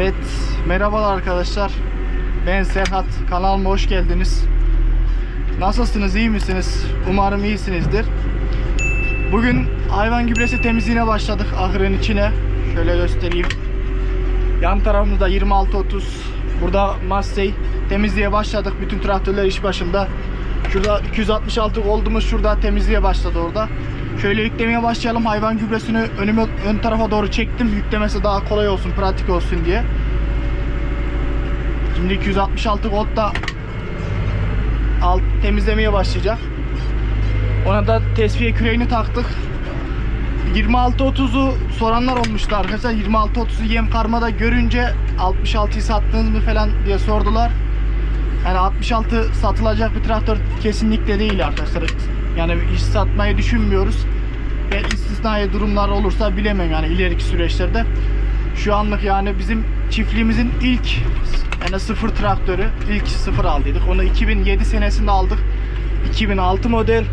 Evet, merhabalar arkadaşlar. Ben Serhat. Kanalıma hoş geldiniz. Nasılsınız, iyi misiniz? Umarım iyisinizdir. Bugün hayvan gübresi temizliğine başladık ahırın içine. Şöyle göstereyim. Yan tarafımızda 26-30. Burada Massey temizliğe başladık. Bütün traktörler iş başında. Şurada 266 oldumuz şurada temizliğe başladı orada. Şöyle yüklemeye başlayalım. Hayvan gübresini önüme ön tarafa doğru çektim. Yüklemesi daha kolay olsun, pratik olsun diye. Şimdi 266 volt da alt temizlemeye başlayacak. Ona da tesviye küreğini taktık. 26-30'u soranlar olmuştu arkadaşlar. 26-30'u yem karmada görünce 66'yı sattınız mı falan diye sordular. Yani 66 satılacak bir traktör kesinlikle değil arkadaşlar. Yani iş satmayı düşünmüyoruz. Ve istisnai durumlar olursa bilemem yani ileriki süreçlerde. Şu anlık yani bizim çiftliğimizin ilk yani sıfır traktörü ilk sıfır aldıydık. Onu 2007 senesinde aldık. 2006 model.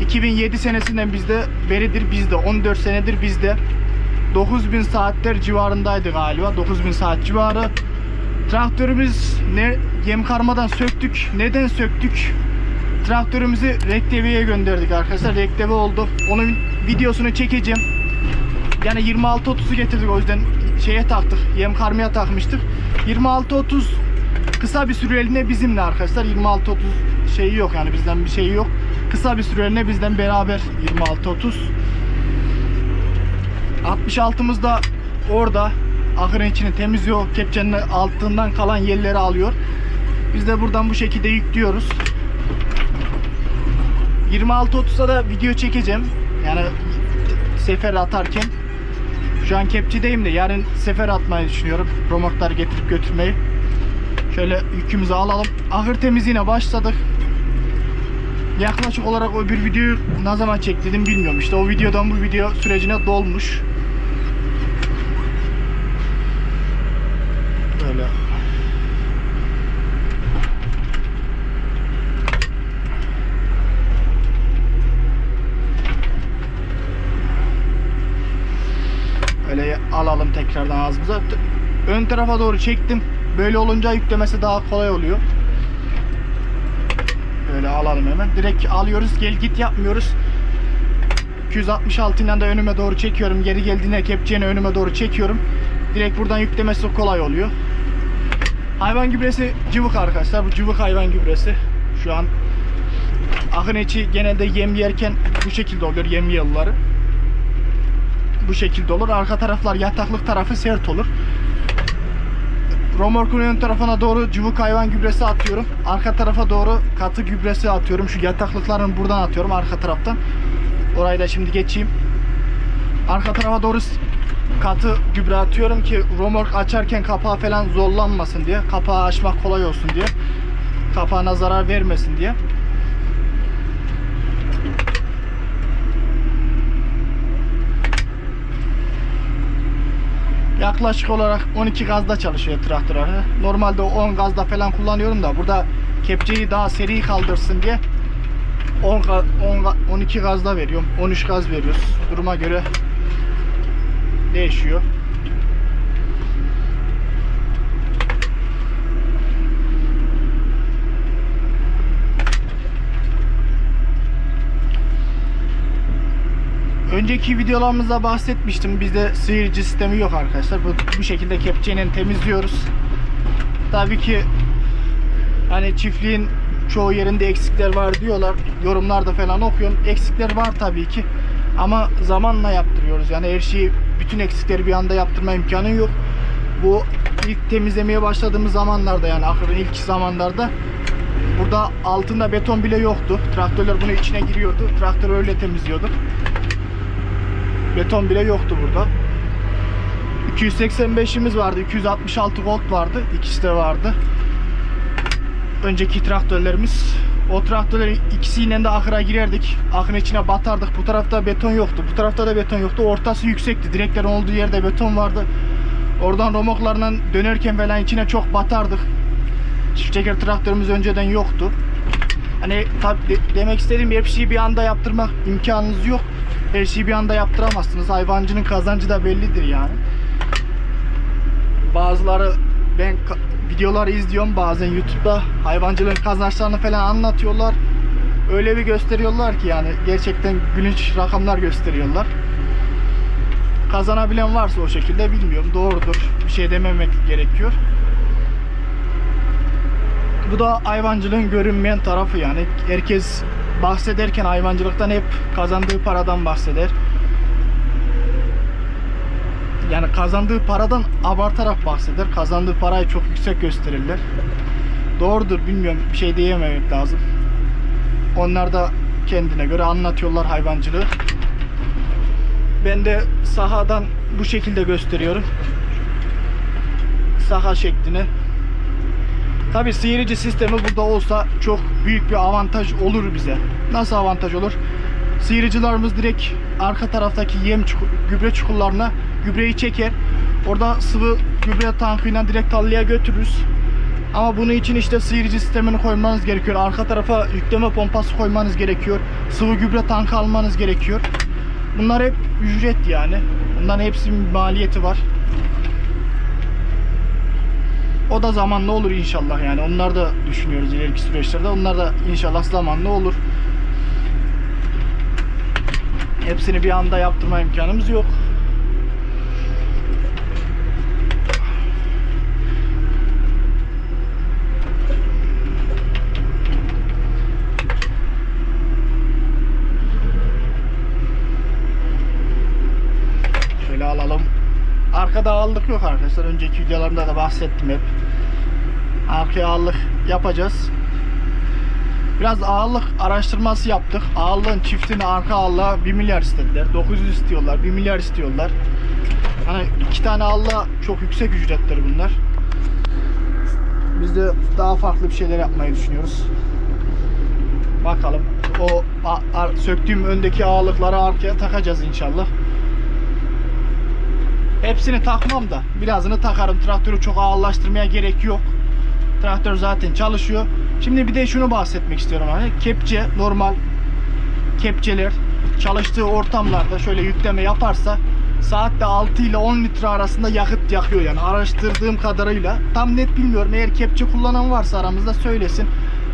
2007 senesinden bizde beridir bizde 14 senedir bizde 9000 saatler civarındaydı galiba 9000 saat civarı traktörümüz ne yem karmadan söktük neden söktük traktörümüzü rekteviye gönderdik arkadaşlar. Rektevi oldu. Onun videosunu çekeceğim. Yani 26-30'u getirdik o yüzden şeye taktık yem karmaya takmıştık 26-30 kısa bir süreliğine bizimle arkadaşlar. 26-30 şeyi yok yani bizden bir şeyi yok. Kısa bir süreliğine bizden beraber 26-30 66'mız da orada. Ahırın içini temizliyor kepçenin altından kalan yerleri alıyor. Biz de buradan bu şekilde yüklüyoruz 26-30'da da video çekeceğim. Yani sefer atarken. Şu an kepçedeyim de yarın sefer atmayı düşünüyorum. Romokları getirip götürmeyi. Şöyle yükümüzü alalım. Ahır temizliğine başladık. Yaklaşık olarak o bir videoyu ne zaman çektim bilmiyorum. İşte o videodan bu video sürecine dolmuş böyle Öyle tekrardan ağzımıza. Ön tarafa doğru çektim. Böyle olunca yüklemesi daha kolay oluyor. Böyle alalım hemen. Direkt alıyoruz. Gel git yapmıyoruz. 266 ile de önüme doğru çekiyorum. Geri geldiğinde kepçeni önüme doğru çekiyorum. Direkt buradan yüklemesi kolay oluyor. Hayvan gübresi cıvık arkadaşlar. Bu cıvık hayvan gübresi. Şu an ahın içi genelde yem yerken bu şekilde oluyor yem yılları bu şekilde olur. Arka taraflar yataklık tarafı sert olur. Romorkun ön tarafına doğru cıvık hayvan gübresi atıyorum. Arka tarafa doğru katı gübresi atıyorum. Şu yataklıkların buradan atıyorum arka taraftan. Orayı da şimdi geçeyim. Arka tarafa doğru katı gübre atıyorum ki romork açarken kapağı falan zorlanmasın diye. Kapağı açmak kolay olsun diye. Kapağına zarar vermesin diye. Yaklaşık olarak 12 gazda çalışıyor traktör. Normalde 10 gazda falan kullanıyorum da burada kepçeyi daha seri kaldırsın diye 10, ga- 10 ga- 12 gazda veriyorum. 13 gaz veriyoruz. Duruma göre değişiyor. Önceki videolarımızda bahsetmiştim. Bizde sıyırıcı sistemi yok arkadaşlar. Bu, bu şekilde kepçeyle temizliyoruz. Tabii ki hani çiftliğin çoğu yerinde eksikler var diyorlar. Yorumlarda falan okuyorum. Eksikler var tabii ki. Ama zamanla yaptırıyoruz. Yani her şeyi bütün eksikleri bir anda yaptırma imkanı yok. Bu ilk temizlemeye başladığımız zamanlarda yani ahırın ilk zamanlarda burada altında beton bile yoktu. Traktörler bunun içine giriyordu. Traktörü öyle temizliyorduk. Beton bile yoktu burada. 285'imiz vardı. 266 volt vardı. İkisi de vardı. Önceki traktörlerimiz. O traktörlerin ikisiyle de ahıra girerdik. Ahırın içine batardık. Bu tarafta beton yoktu. Bu tarafta da beton yoktu. Ortası yüksekti. Direklerin olduğu yerde beton vardı. Oradan romoklarla dönerken falan içine çok batardık. Çift çeker traktörümüz önceden yoktu. Hani tabi de- demek istediğim şeyi bir anda yaptırmak imkanınız yok. Her şeyi bir anda yaptıramazsınız. Hayvancının kazancı da bellidir yani. Bazı bazıları ben videoları izliyorum bazen YouTube'da hayvancılığın kazançlarını falan anlatıyorlar. Öyle bir gösteriyorlar ki yani gerçekten gülünç rakamlar gösteriyorlar. Kazanabilen varsa o şekilde bilmiyorum. Doğrudur. Bir şey dememek gerekiyor. Bu da hayvancılığın görünmeyen tarafı yani. Herkes bahsederken hayvancılıktan hep kazandığı paradan bahseder. Yani kazandığı paradan abartarak bahseder. Kazandığı parayı çok yüksek gösterirler. Doğrudur bilmiyorum. Bir şey diyememek lazım. Onlar da kendine göre anlatıyorlar hayvancılığı. Ben de sahadan bu şekilde gösteriyorum. Saha şeklini. Tabi sıyırıcı sistemi burada olsa çok büyük bir avantaj olur bize. Nasıl avantaj olur? Sıyırıcılarımız direkt arka taraftaki yem gübre çukurlarına gübreyi çeker. Orada sıvı gübre tankıyla direkt tarlaya götürürüz. Ama bunun için işte sıyırıcı sistemini koymanız gerekiyor. Arka tarafa yükleme pompası koymanız gerekiyor. Sıvı gübre tankı almanız gerekiyor. Bunlar hep ücret yani. Bunların hepsinin maliyeti var. O da zamanla olur inşallah yani. Onlar da düşünüyoruz ileriki süreçlerde. Onlar da inşallah zamanla olur. Hepsini bir anda yaptırma imkanımız yok. Şöyle alalım. Arkada ağırlık yok arkadaşlar. Önceki videolarımda da bahsettim hep. Arkaya ağırlık yapacağız. Biraz ağırlık araştırması yaptık. Ağırlığın çiftini arka ağırlığa 1 milyar istediler. 900 istiyorlar. 1 milyar istiyorlar. Hani iki tane ağırlığa çok yüksek ücretler bunlar. Biz de daha farklı bir şeyler yapmayı düşünüyoruz. Bakalım. O söktüğüm öndeki ağırlıkları arkaya takacağız inşallah. Hepsini takmam da birazını takarım. Traktörü çok ağırlaştırmaya gerek yok. Traktör zaten çalışıyor. Şimdi bir de şunu bahsetmek istiyorum hani kepçe normal kepçeler çalıştığı ortamlarda şöyle yükleme yaparsa saatte 6 ile 10 litre arasında yakıt yakıyor yani araştırdığım kadarıyla tam net bilmiyorum eğer kepçe kullanan varsa aramızda söylesin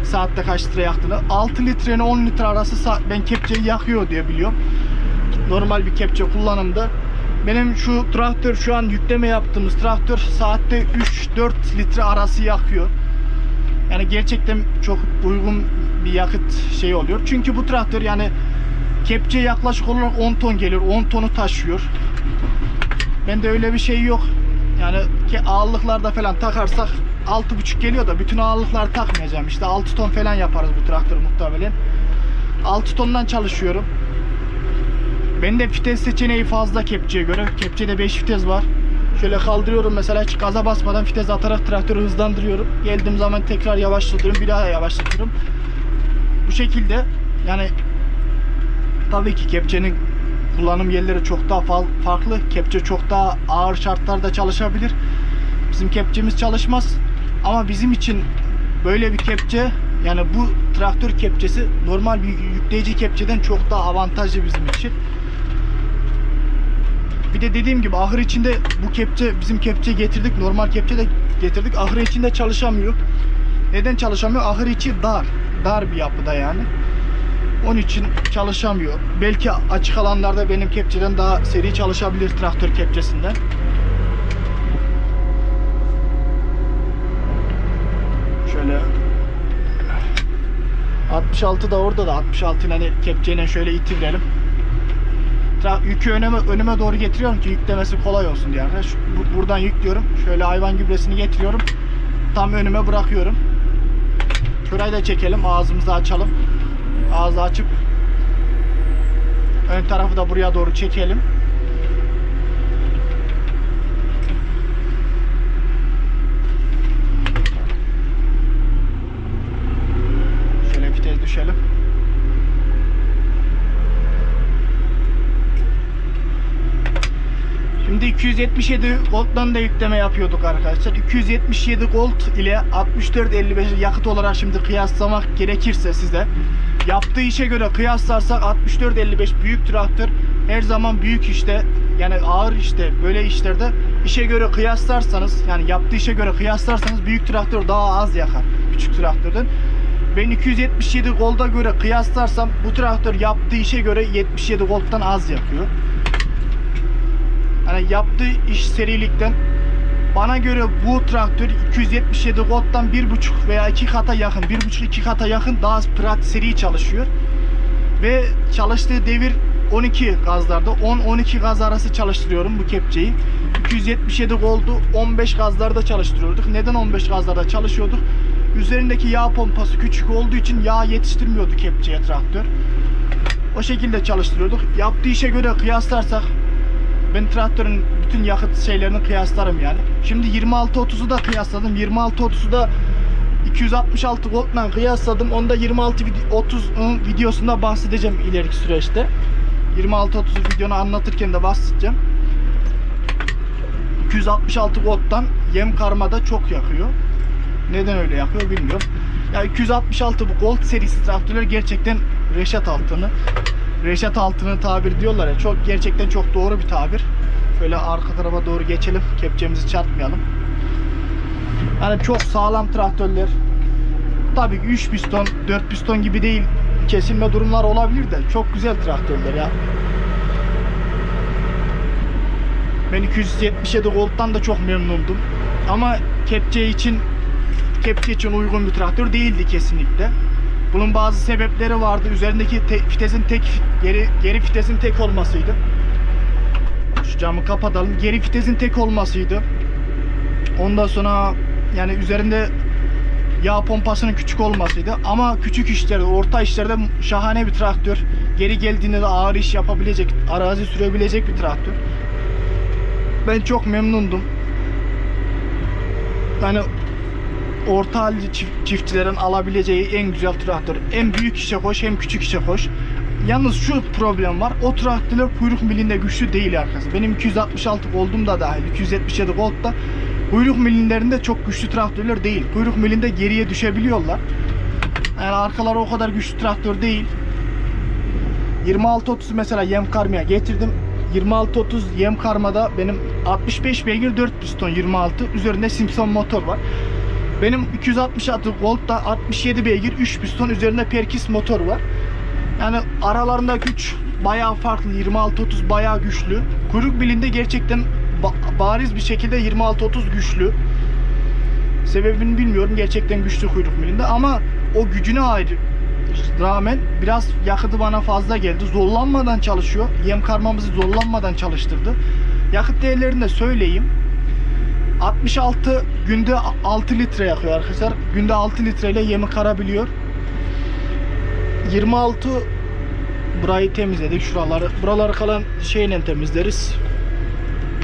saatte kaç litre yaktığını 6 litrenin 10 litre arası sa- ben kepçeyi yakıyor diye biliyorum normal bir kepçe kullanımda benim şu traktör şu an yükleme yaptığımız traktör saatte 3-4 litre arası yakıyor. Yani gerçekten çok uygun bir yakıt şey oluyor. Çünkü bu traktör yani kepçe yaklaşık olarak 10 ton geliyor. 10 tonu taşıyor. Bende öyle bir şey yok. Yani ki ağırlıklarda falan takarsak 6,5 geliyor da bütün ağırlıkları takmayacağım. İşte 6 ton falan yaparız bu traktörü muhtemelen. 6 tondan çalışıyorum. Ben de vites seçeneği fazla kepçeye göre. Kepçede 5 vites var. Şöyle kaldırıyorum mesela hiç gaza basmadan vites atarak traktörü hızlandırıyorum. Geldiğim zaman tekrar yavaşlatıyorum. Bir daha yavaşlatıyorum. Bu şekilde yani tabii ki kepçenin kullanım yerleri çok daha farklı. Kepçe çok daha ağır şartlarda çalışabilir. Bizim kepçemiz çalışmaz. Ama bizim için böyle bir kepçe yani bu traktör kepçesi normal bir yükleyici kepçeden çok daha avantajlı bizim için. Bir de dediğim gibi ahır içinde bu kepçe bizim kepçe getirdik. Normal kepçe de getirdik. Ahır içinde çalışamıyor. Neden çalışamıyor? Ahır içi dar. Dar bir yapıda yani. Onun için çalışamıyor. Belki açık alanlarda benim kepçeden daha seri çalışabilir traktör kepçesinden. Şöyle 66 da orada da 66 ile hani kepçeyle şöyle itirelim. Yükü önüme, önüme doğru getiriyorum ki yüklemesi kolay olsun diye. arkadaş. Bu- buradan yüklüyorum. Şöyle hayvan gübresini getiriyorum. Tam önüme bırakıyorum. Şurayı da çekelim. Ağzımızı açalım. Ağzı açıp ön tarafı da buraya doğru çekelim. Şöyle vites düşelim. Şimdi 277 Gold'dan da yükleme yapıyorduk arkadaşlar. 277 Gold ile 6455 yakıt olarak şimdi kıyaslamak gerekirse size yaptığı işe göre kıyaslarsak 6455 büyük traktör her zaman büyük işte yani ağır işte böyle işlerde işe göre kıyaslarsanız yani yaptığı işe göre kıyaslarsanız büyük traktör daha az yakar küçük traktörden. Ben 277 Gold'a göre kıyaslarsam bu traktör yaptığı işe göre 77 Gold'dan az yakıyor. Yani yaptığı iş serilikten bana göre bu traktör 277 Gold'dan 1.5 veya 2 kata yakın, 1.5-2 kata yakın daha prat seri çalışıyor. Ve çalıştığı devir 12 gazlarda. 10-12 gaz arası çalıştırıyorum bu kepçeyi. 277 Gold'u 15 gazlarda çalıştırıyorduk. Neden 15 gazlarda çalışıyorduk? Üzerindeki yağ pompası küçük olduğu için yağ yetiştirmiyordu kepçeye traktör. O şekilde çalıştırıyorduk. Yaptığı işe göre kıyaslarsak ben traktörün bütün yakıt şeylerini kıyaslarım yani. Şimdi 26-30'u da kıyasladım. 26-30'u da 266 Volt'la kıyasladım. Onda 26 vid- 30 ın videosunda bahsedeceğim ileriki süreçte. 26-30 videonu anlatırken de bahsedeceğim. 266 Volt'tan yem karmada çok yakıyor. Neden öyle yakıyor bilmiyorum. Ya 266 bu Gold serisi traktörler gerçekten reşat altını. Reşat altını tabir diyorlar ya. Çok gerçekten çok doğru bir tabir. Şöyle arka tarafa doğru geçelim. Kepçemizi çarpmayalım. Yani çok sağlam traktörler. Tabii ki 3 piston, 4 piston gibi değil. Kesilme durumlar olabilir de çok güzel traktörler ya. Ben 277 Gold'dan da çok memnundum. Ama kepçe için kepçe için uygun bir traktör değildi kesinlikle. Bunun bazı sebepleri vardı. Üzerindeki te- vitesin tek geri geri vitesin tek olmasıydı. Şu camı kapatalım. Geri vitesin tek olmasıydı. Ondan sonra yani üzerinde yağ pompasının küçük olmasıydı. Ama küçük işlerde, orta işlerde şahane bir traktör. Geri geldiğinde de ağır iş yapabilecek, arazi sürebilecek bir traktör. Ben çok memnundum. Yani orta halli çift- çiftçilerin alabileceği en güzel traktör. Hem büyük işe koş hem küçük işe koş. Yalnız şu problem var. O traktörler kuyruk milinde güçlü değil arkadaşlar. Benim 266 Gold'um da dahil. 277 Gold da kuyruk milinlerinde çok güçlü traktörler değil. Kuyruk milinde geriye düşebiliyorlar. Yani arkaları o kadar güçlü traktör değil. 26-30 mesela yem karmaya getirdim. 26-30 yem karmada benim 65 beygir 4 piston 26 üzerinde Simpson motor var. Benim 266 Volt'ta 67 beygir 3 piston üzerinde Perkis motor var. Yani aralarında güç bayağı farklı. 26-30 bayağı güçlü. Kuyruk bilinde gerçekten ba- bariz bir şekilde 26-30 güçlü. Sebebini bilmiyorum. Gerçekten güçlü kuyruk bilinde ama o gücüne ayrı rağmen biraz yakıtı bana fazla geldi. Zorlanmadan çalışıyor. Yem karmamızı zorlanmadan çalıştırdı. Yakıt değerlerini de söyleyeyim. 66 günde 6 litre yakıyor arkadaşlar. Günde 6 litreyle yemi karabiliyor. 26 burayı temizledik şuraları. Buraları kalan şeyle temizleriz.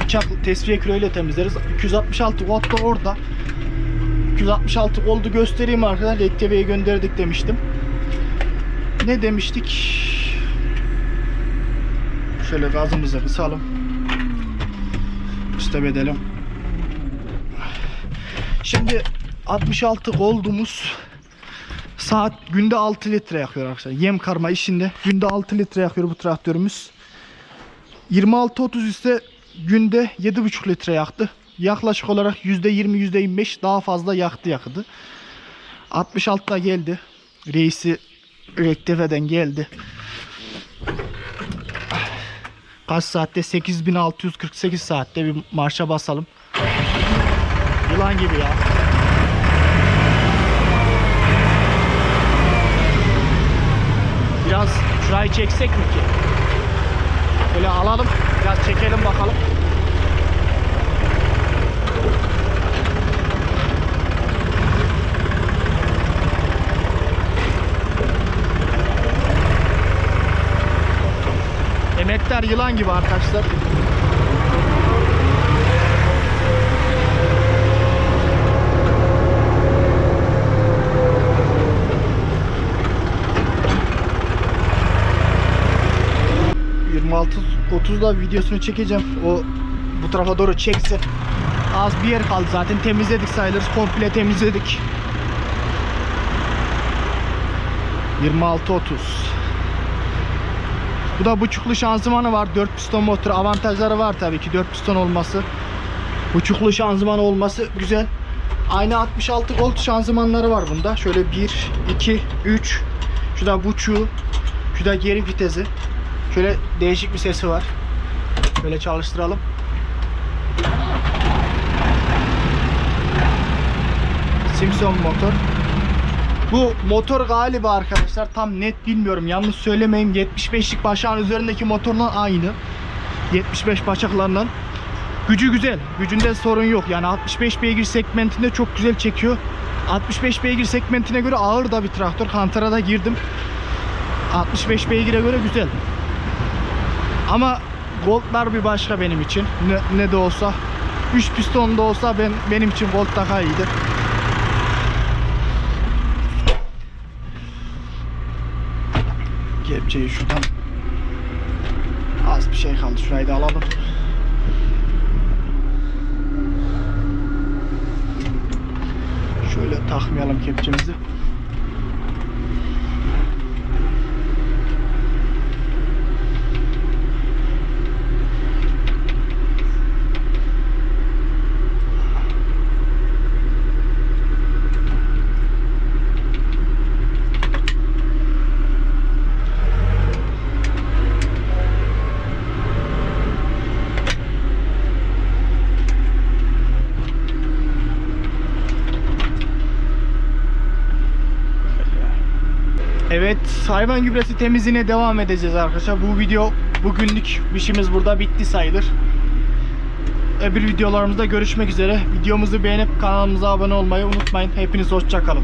Bıçak tesviye küreyle temizleriz. 266 volt da orada. 266 voltu göstereyim arkadaşlar. LTV'ye gönderdik demiştim. Ne demiştik? Şöyle gazımızı kısalım. Stop edelim. Şimdi 66 goldumuz saat günde 6 litre yakıyor arkadaşlar. Yem karma işinde günde 6 litre yakıyor bu traktörümüz. 26-30 ise günde 7,5 litre yaktı. Yaklaşık olarak %20 %25 daha fazla yaktı yakıtı. 66'da geldi. Reisi rektifeden geldi. Kaç saatte? 8648 saatte bir marşa basalım. Yılan gibi ya. Biraz şurayı çeksek mi ki? Böyle alalım. Biraz çekelim bakalım. Emekler yılan gibi arkadaşlar. Da videosunu çekeceğim. O bu tarafa doğru çeksin. Az bir yer kaldı zaten temizledik sayılır. Komple temizledik. 26 30 Bu da buçuklu şanzımanı var. 4 piston motor. Avantajları var tabii ki 4 piston olması. Buçuklu şanzıman olması güzel. Aynı 66 volt şanzımanları var bunda. Şöyle 1, 2, 3. Şu da buçuğu. Şu da geri vitesi. Şöyle değişik bir sesi var. Böyle çalıştıralım. Simpson motor. Bu motor galiba arkadaşlar tam net bilmiyorum. Yanlış söylemeyeyim. 75'lik başağın üzerindeki motorla aynı. 75 başaklarından. Gücü güzel. Gücünde sorun yok. Yani 65 beygir segmentinde çok güzel çekiyor. 65 beygir segmentine göre ağır da bir traktör. Kantar'a da girdim. 65 beygire göre güzel. Ama Gold'lar bir başka benim için. Ne, ne de olsa 3 piston da olsa ben benim için Gold daha iyidir. Kepçeyi şuradan az bir şey kaldı. Şurayı da alalım. Şöyle takmayalım kepçemizi. Evet hayvan gübresi temizliğine devam edeceğiz arkadaşlar. Bu video bugünlük işimiz burada bitti sayılır. Öbür videolarımızda görüşmek üzere. Videomuzu beğenip kanalımıza abone olmayı unutmayın. Hepiniz hoşçakalın.